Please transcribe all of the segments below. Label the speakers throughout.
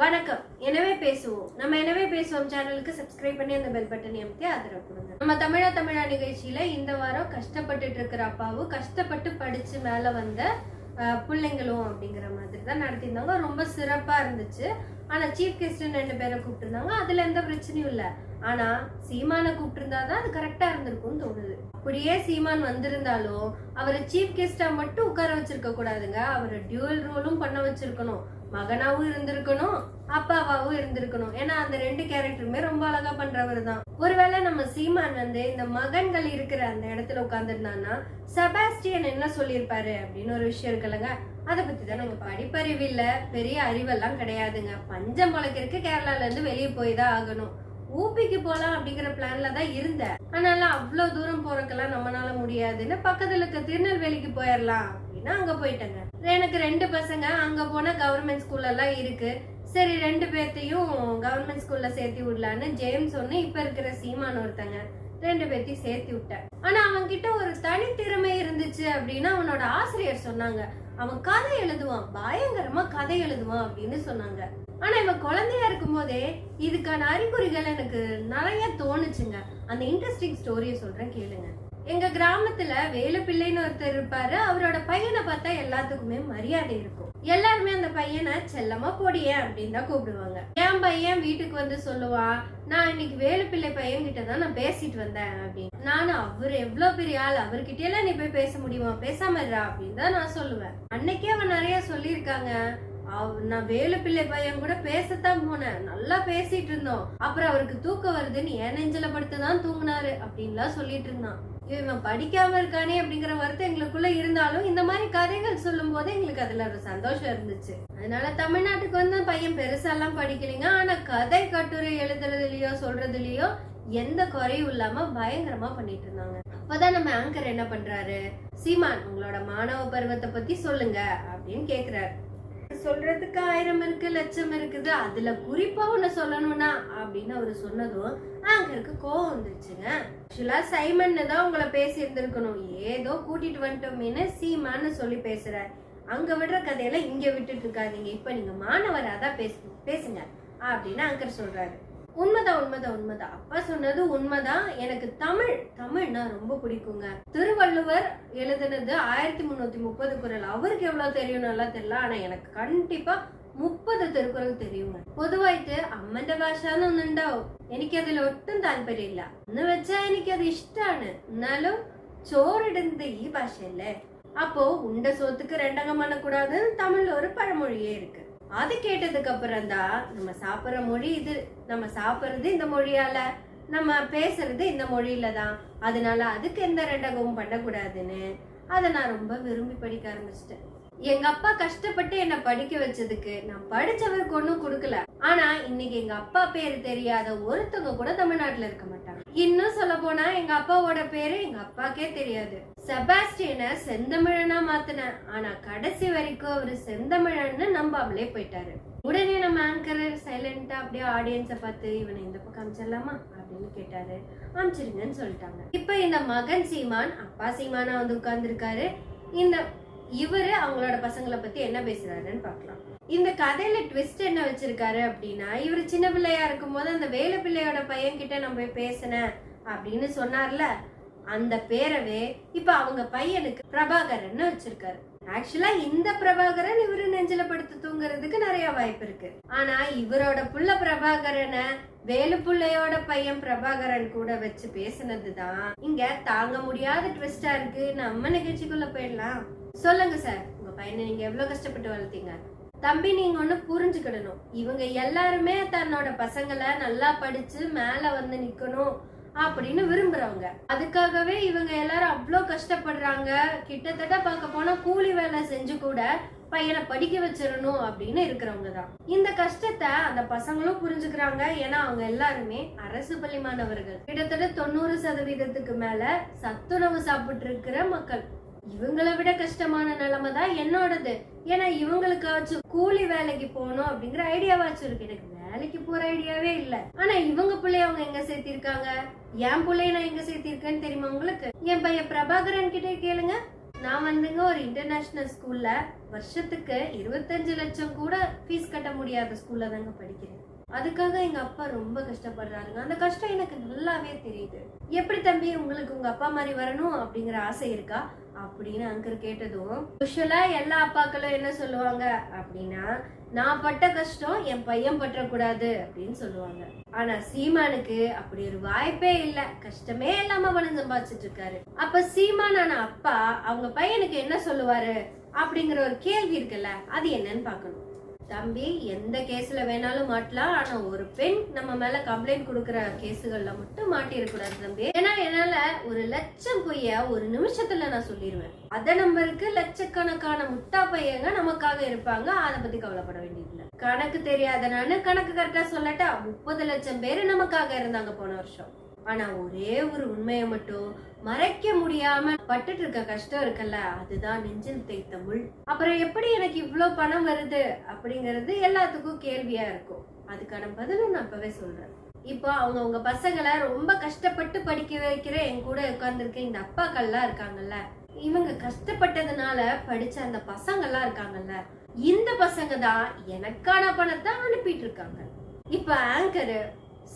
Speaker 1: வணக்கம். எனவே பேசுவோம். நம்ம எனவே பேசுவோம். சேனலுக்கு சப்ஸ்கிரைப் பண்ணி அந்த பெல் பட்டன் அமைத்து ஆதரவு கொடுங்க. நம்ம தமிழா தமிழா நிகழ்ச்சியில இந்த வாரம் கஷ்டப்பட்டுட்டு இருக்கிற அப்பாவும் கஷ்டப்பட்டு படிச்சு மேல வந்த பிள்ளைங்களும் அப்படிங்கிற மாதிரி தான் நடத்தியிருந்தாங்க. ரொம்ப சிறப்பா இருந்துச்சு. ஆனா சீஃப் கெஸ்ட் ரெண்டு பேரை கூப்பிட்டுருந்தாங்க. அதுல எந்த பிரச்சனையும் இல்ல. ஆனா சீமானை கூப்பிட்டுருந்தா தான் அது கரெக்டா இருந்திருக்கும்னு தோணுது. அப்படியே சீமான் வந்திருந்தாலும் அவரை சீஃப் கெஸ்டா மட்டும் உட்கார வச்சிருக்க கூடாதுங்க. அவரை டியூவல் ரோலும் பண்ண வச்சிருக்கணும். மகனாவும் இருந்திருக்கணும் அப்பாவாவும் இருந்திருக்கணும். ஏன்னா அந்த ரெண்டு கேரக்டருமே ரொம்ப அழகா பண்றவர் தான். ஒருவேளை நம்ம சீமான் வந்து இந்த மகன்கள் இருக்கிற அந்த இடத்துல உட்காந்துருந்தான்னா செபாஸ்டியன் என்ன சொல்லியிருப்பாரு அப்படின்னு ஒரு விஷயம் இருக்குல்லங்க. அதை பத்தி தான் நாங்க படிப்பறிவு இல்ல பெரிய அறிவெல்லாம் கிடையாதுங்க. பஞ்சம் முளைக்கிறதுக்கு கேரளால இருந்து வெளியே போய் தான் ஆகணும். ஊபிக்கு போலாம் அப்படிங்கிற பிளான்ல தான் இருந்தேன். ஆனாலும் அவ்வளவு தூரம் போறதுக்கெல்லாம் நம்மளால முடியாதுன்னு பக்கத்துல இருக்க திருநெல்வேலிக்கு போயிடலாம் அப்படின்னு அங்க போயிட்டேங்க. எனக்கு ரெண்டு பசங்க அங்க போனா கவர்மெண்ட் ஸ்கூல்ல எல்லாம் இருக்கு. சரி ரெண்டு பேர்த்தையும் கவர்மெண்ட் ஸ்கூல்ல சேர்த்து விடலான்னு ஜேம்ஸ் ஒன்னு இப்ப இருக்கிற சீமான் ஒருத்தங்க ரெண்டு பேர்த்தையும் சேர்த்து விட்டேன். ஆனா அவன் கிட்ட ஒரு தனித்திறமை இருந்துச்சு அப்படின்னு அவனோட ஆசிரியர் சொன்னாங்க அவன் கதை எழுதுவான் பயங்கரமா கதை எழுதுவான் அப்படின்னு சொன்னாங்க. ஆனா இவன் குழந்தையா இருக்கும் போதே இதுக்கான அறிகுறிகள் எனக்கு நிறைய தோணுச்சுங்க. அந்த இன்ட்ரெஸ்டிங் ஸ்டோரியை சொல்றேன் கேளுங்க. எங்க கிராமத்துல வேலுப்பிள்ளைன்னு ஒருத்தர் இருப்பாரு. அவரோட பையனை பார்த்தா எல்லாத்துக்குமே மரியாதை இருக்கும். எல்லாருமே அந்த பையனை செல்லமா போடியே அப்படின்னு தான் கூப்பிடுவாங்க. என் பையன் வீட்டுக்கு வந்து சொல்லுவான் நான் இன்னைக்கு வேலுப்பிள்ளை பையன் கிட்ட தான் நான் பேசிட்டு வந்தேன் அப்படின்னு. நானும் அவர் எவ்வளவு பெரிய ஆள். அவர்கிட்ட எல்லாம் நீ போய் பேச முடியுமா? பேசாம இருறா அப்படின்னு தான் நான் சொல்லுவேன். அன்னைக்கே அவன் நிறைய சொல்லியிருக்காங்க. அவ- நான் வேலுப்பிள்ளை பையன் கூட பேசத்தான் போனேன். நல்லா பேசிட்டு இருந்தோம். அப்புறம் அவருக்கு தூக்கம் வருதுன்னு என் நெஞ்சல படுத்து தான் தூங்கினாரு அப்படின்லாம் சொல்லிட்டு இருந்தான். இவன் படிக்காம இருக்கானே அப்படிங்கிற வருத்தம் எங்களுக்குள்ள இருந்தாலும் இந்த மாதிரி கதைகள் சொல்லும் போது எங்களுக்கு அதுல ஒரு சந்தோஷம் இருந்துச்சு. அதனால தமிழ்நாட்டுக்கு வந்து பையன் பெருசாலாம் படிக்கலைங்க. ஆனா கதை கட்டுரை எழுதுறதுலயோ சொல்றதுலயோ எந்த குறையும் இல்லாம பயங்கரமா பண்ணிட்டு இருந்தாங்க. அப்பதான் நம்ம ஆங்கர் என்ன பண்றாரு? சீமான் உங்களோட மாணவ பருவத்தை பத்தி சொல்லுங்க அப்படின்னு கேக்குறாரு. சொல்றதுக்கு ஆயிரம் இருக்கு லட்சம் இருக்குது. அதுல குறிப்பா ஒண்ணு சொல்லணும்னா அப்படின்னு அவரு சொன்னதும் ஆங்கருக்கு கோவம் வந்துருச்சுங்க. ஆக்சுவலா சைமன் தான் உங்களை பேசி இருந்திருக்கணும் ஏதோ கூட்டிட்டு வந்துட்டோமேனு சீமான்னு சொல்லி பேசுறாரு. அங்க விடுற கதையெல்லாம் இங்க விட்டுட்டு இருக்காதீங்க. இப்ப நீங்க மாணவராதான் பேசு பேசுங்க அப்படின்னு ஆங்கர் சொல்றாரு. உண்மைதான் உண்மைதான் உண்மைதான் அப்பா சொன்னது உண்மைதான் எனக்கு தமிழ் தமிழ்னா ரொம்ப பிடிக்குங்க திருவள்ளுவர் எழுதுனது ஆயிரத்தி முன்னூத்தி முப்பது குரல் அவருக்கு எவ்வளவு தெரியும் நல்லா தெரியல ஆனா எனக்கு கண்டிப்பா മുപ്പത് തിരുക്കുറൾ தெரியுங்க പൊതുവായിട്ട് അമ്മന്റെ ഭാഷ എന്നുണ്ടാവും എനിക്കതിൽ ഒട്ടും താല്പര്യമില്ല എന്ന് വെച്ചാ എനിക്കത് ഇഷ്ടാണ് എന്നാലും ചോറിടുന്നത് ഈ ഭാഷയല്ലേ அப்போ உண்ட சோத்துக்கு ரெண்டகம் பண்ணக்கூடாதுன்னு தமிழ்ல ஒரு பழமொழியே இருக்கு அது கேட்டதுக்கு அப்புறம் தான் நம்ம சாப்பிட்ற மொழி இது. நம்ம சாப்பிட்றது இந்த மொழியால. நம்ம பேசுறது இந்த மொழியில தான் அதனால அதுக்கு எந்த ரெண்டகமும் பண்ணக்கூடாதுன்னு அதை நான் ரொம்ப விரும்பி படிக்க ஆரம்பிச்சிட்டேன். எங்க அப்பா கஷ்டப்பட்டு என்னை படிக்க வச்சதுக்கு நான் படிச்சவருக்கு ஒன்றும் கொடுக்கல. ஆனா இன்னைக்கு எங்க அப்பா பேரு தெரியாத ஒருத்தவங்க கூட தமிழ்நாட்டுல இருக்க மாட்டேன் இன்னும் சொல்ல போனா எங்க அப்பாவோட பேரு எங்க அப்பாக்கே தெரியாது. செபாஸ்டியனை செந்தமிழனா மாத்தினேன் ஆனா கடைசி வரைக்கும் அவரு செந்தமிழன்னு நம்பாமலே போயிட்டாரு. உடனே நம்ம ஆங்கர் சைலண்டா அப்படியே ஆடியன்ஸ பார்த்து இவனை இந்த பக்கம் அமிச்சிடலாமா? அப்படின்னு கேட்டாரு. அமிச்சிருங்கன்னு சொல்லிட்டாங்க. இப்ப இந்த மகன் சீமான் அப்பா சீமானா வந்து உட்கார்ந்துருக்காரு. இந்த இவரு அவங்களோட பசங்களை பத்தி என்ன பேசுறாருன்னு பார்க்கலாம். இந்த கதையில ட்விஸ்ட் என்ன வச்சிருக்காரு அப்படின்னா இவர் சின்ன பிள்ளையா இருக்கும்போது அந்த வேலை பிள்ளையோட பையன் கிட்ட நான் போய் பேசினேன் அப்படின்னு சொன்னார்ல. அந்த பேரவே இப்ப அவங்க பையனுக்கு பிரபாகரன் வச்சிருக்காரு. ஆக்சுவலா இந்த பிரபாகரன் இவரு நெஞ்சில படுத்து தூங்குறதுக்கு நிறைய வாய்ப்பு இருக்கு. ஆனா இவரோட புள்ள பிரபாகரனை வேலுப்புள்ளையோட பையன் பிரபாகரன் கூட வச்சு பேசுனதுதான். இங்க தாங்க முடியாத ட்விஸ்டா இருக்கு. நம்ம நிகழ்ச்சிக்குள்ள போயிடலாம். சொல்லுங்க சார் உங்க பையனை நீங்க எவ்வளவு கஷ்டப்பட்டு வளர்த்தீங்க? தம்பி நீங்க ஒண்ணு புரிஞ்சுக்கிடணும் இவங்க எல்லாருமே தன்னோட பசங்களை நல்லா படிச்சு மேல வந்து நிக்கணும் அப்படின்னு விரும்புறவங்க. அதுக்காகவே இவங்க எல்லாரும் அவ்வளோ கஷ்டப்படுறாங்க. கிட்டத்தட்ட பார்க்க போனா கூலி வேலை செஞ்சு கூட பையனை படிக்க வச்சிடணும் அப்படின்னு இருக்கிறவங்க தான் இந்த கஷ்டத்தை அந்த பசங்களும் புரிஞ்சுக்கிறாங்க. ஏன்னா அவங்க எல்லாருமே அரசு பள்ளி மாணவர்கள். கிட்டத்தட்ட தொண்ணூறு சதவீதத்துக்கு மேல சத்துணவு சாப்பிட்டு இருக்கிற மக்கள். இவங்களை விட கஷ்டமான நிலைமை தான் என்னோடது. ஏன்னா இவங்களுக்காச்சும் கூலி வேலைக்கு போகணும் அப்படிங்கிற ஐடியாவாச்சும் இருக்கு. எனக்கு வேலைக்கு போற ஐடியாவே இல்ல. ஆனா இவங்க பிள்ளைய அவங்க எங்க சேர்த்திருக்காங்க? என் பிள்ளைய நான் எங்க சேர்த்திருக்கேன்னு தெரியுமா உங்களுக்கு? என் பையன் பிரபாகரன் கிட்டே கேளுங்க. நான் வந்துங்க ஒரு இன்டர்நேஷனல் ஸ்கூல்ல வருஷத்துக்கு இருபத்தஞ்சு லட்சம் கூட ஃபீஸ் கட்ட முடியாத ஸ்கூல்ல தாங்க படிக்கிறேன். அதுக்காக எங்க அப்பா ரொம்ப கஷ்டப்படுறாருங்க. அந்த கஷ்டம் எனக்கு நல்லாவே தெரியுது. எப்படி தம்பி உங்களுக்கு உங்க அப்பா மாதிரி வரணும் அப்படிங்கிற ஆசை இருக்கா? அப்படின்னு அங்கர் கேட்டதும் யூஸ்வலா எல்லா அப்பாக்களும் என்ன சொல்லுவாங்க? அப்படின்னா நான் பட்ட கஷ்டம் என் பையன் பற்றக்கூடாது அப்படின்னு சொல்லுவாங்க. ஆனா சீமானுக்கு அப்படி ஒரு வாய்ப்பே இல்ல. கஷ்டமே இல்லாம பணம் சம்பாதிச்சிட்டு இருக்காரு. அப்ப சீமானான அப்பா அவங்க பையனுக்கு என்ன சொல்லுவாரு? அப்படிங்கிற ஒரு கேள்வி இருக்குல்ல அது என்னன்னு பார்க்கணும். தம்பி எந்த கேஸ்ல வேணாலும் மாட்டலாம். ஆனா ஒரு பெண் நம்ம மேல கம்ப்ளைண்ட் கொடுக்கற கேஸுகள்ல மட்டும் மாட்டிடக்கூடாது தம்பி. ஏன்னா என்னால ஒரு லட்சம் பொய்ய ஒரு நிமிஷத்துல நான் சொல்லிடுவேன் அத நம்பருக்கு லட்சக்கணக்கான முட்டா பையங்க நமக்காக இருப்பாங்க. அதை பத்தி கவலைப்பட வேண்டியதில்லை. கணக்கு தெரியாத நானு கணக்கு கரெக்டா சொல்லட்டா முப்பது லட்சம் பேரு நமக்காக இருந்தாங்க போன வருஷம். ஆனா ஒரே ஒரு உண்மையை மட்டும் மறைக்க முடியாம பட்டுட்டு இருக்க கஷ்டம் இருக்குல்ல அதுதான் நெஞ்சில் தேய்த்த முள். அப்புறம் எப்படி எனக்கு இவ்வளோ பணம் வருது அப்படிங்கிறது எல்லாத்துக்கும் கேள்வியா இருக்கும். அதுக்கான பதிலும் நான் இப்பவே சொல்றேன். இப்போ அவங்க உங்க பசங்களை ரொம்ப கஷ்டப்பட்டு படிக்க வைக்கிற என் கூட உட்காந்துருக்க இந்த அப்பாக்கள்லாம் இருக்காங்கல்ல இவங்க கஷ்டப்பட்டதுனால படிச்ச அந்த பசங்கள்லாம் இருக்காங்கல்ல இந்த பசங்க தான் எனக்கான பணத்தை அனுப்பிட்டு இருக்காங்க. இப்ப ஆங்கரு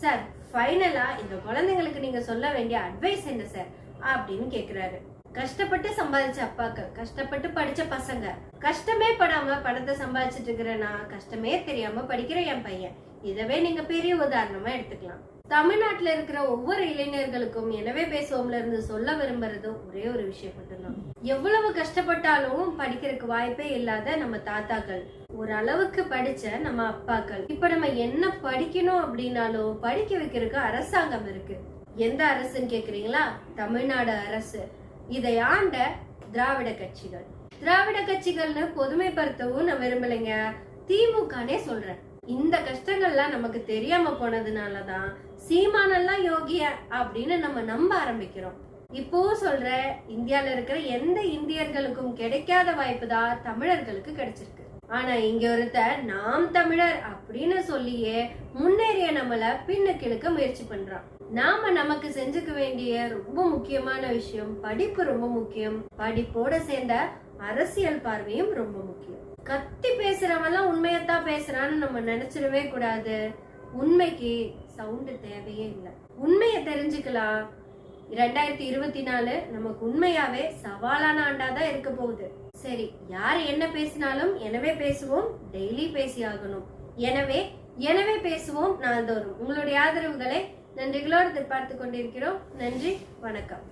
Speaker 1: சார் ஃபைனலா இந்த குழந்தைங்களுக்கு நீங்க சொல்ல வேண்டிய அட்வைஸ் என்ன சார் அப்படின்னு கேக்குறாரு. கஷ்டப்பட்டு சம்பாதிச்ச அப்பாக்கு கஷ்டப்பட்டு படிச்ச பசங்க கஷ்டமே படாம பணத்தை சம்பாதிச்சிட்டு இருக்கிறேன்னா கஷ்டமே தெரியாம படிக்கிற என் பையன். இதவே நீங்க பெரிய உதாரணமா எடுத்துக்கலாம். தமிழ்நாட்டுல இருக்கிற ஒவ்வொரு இளைஞர்களுக்கும் எனவே பேசுவோம்ல இருந்து சொல்ல விரும்புறது ஒரே ஒரு விஷயம் மட்டும்தான். எவ்வளவு கஷ்டப்பட்டாலும் படிக்கிறதுக்கு வாய்ப்பே இல்லாத நம்ம தாத்தாக்கள் ஒரு அளவுக்கு படிச்ச நம்ம அப்பாக்கள். இப்ப நம்ம என்ன படிக்கணும் அப்படின்னாலும் படிக்க வைக்கிறதுக்கு அரசாங்கம் இருக்கு. எந்த அரசுன்னு கேக்குறீங்களா? தமிழ்நாடு அரசு. இதை ஆண்ட திராவிட கட்சிகள். திராவிட கட்சிகள்னு பொதுமைப்படுத்தவும் நான் விரும்பலைங்க. திமுகனே சொல்றேன். இந்த கஷ்டங்கள்லாம் நமக்கு தெரியாம போனதுனாலதான் சீமானெல்லாம் யோகிய அப்படின்னு நம்ம நம்ப ஆரம்பிக்கிறோம். இப்போ சொல்ற இந்தியால இருக்கிற எந்த இந்தியர்களுக்கும் கிடைக்காத வாய்ப்பு தான் தமிழர்களுக்கு கிடைச்சிருக்கு. ஆனா இங்க ஒருத்த நாம் தமிழர் அப்படின்னு சொல்லியே முன்னேறிய நம்மள பின்னுக்கு இழுக்க முயற்சி பண்றான். நாம நமக்கு செஞ்சுக்க வேண்டிய ரொம்ப முக்கியமான விஷயம் படிப்பு ரொம்ப முக்கியம். படிப்போட சேர்ந்த அரசியல் பார்வையும் ரொம்ப முக்கியம். கத்தி பேசுறவெல்லாம் உண்மையத்தான் பேசுறான்னு நம்ம நினைச்சிடவே கூடாது. உண்மைக்கு சவுண்டு தேவையே இல்லை. உண்மையை தெரிஞ்சுக்கலாம். ரெண்டாயிரத்தி இருபத்தி நாலு நமக்கு உண்மையாவே சவாலான ஆண்டாதான் இருக்க போகுது. சரி யார் என்ன பேசினாலும் எனவே பேசுவோம் டெய்லி பேசி ஆகணும். எனவே எனவே பேசுவோம் நாள்தோறும். உங்களுடைய ஆதரவுகளை நன்றிகளோடு எதிர்பார்த்து கொண்டிருக்கிறோம். நன்றி வணக்கம்.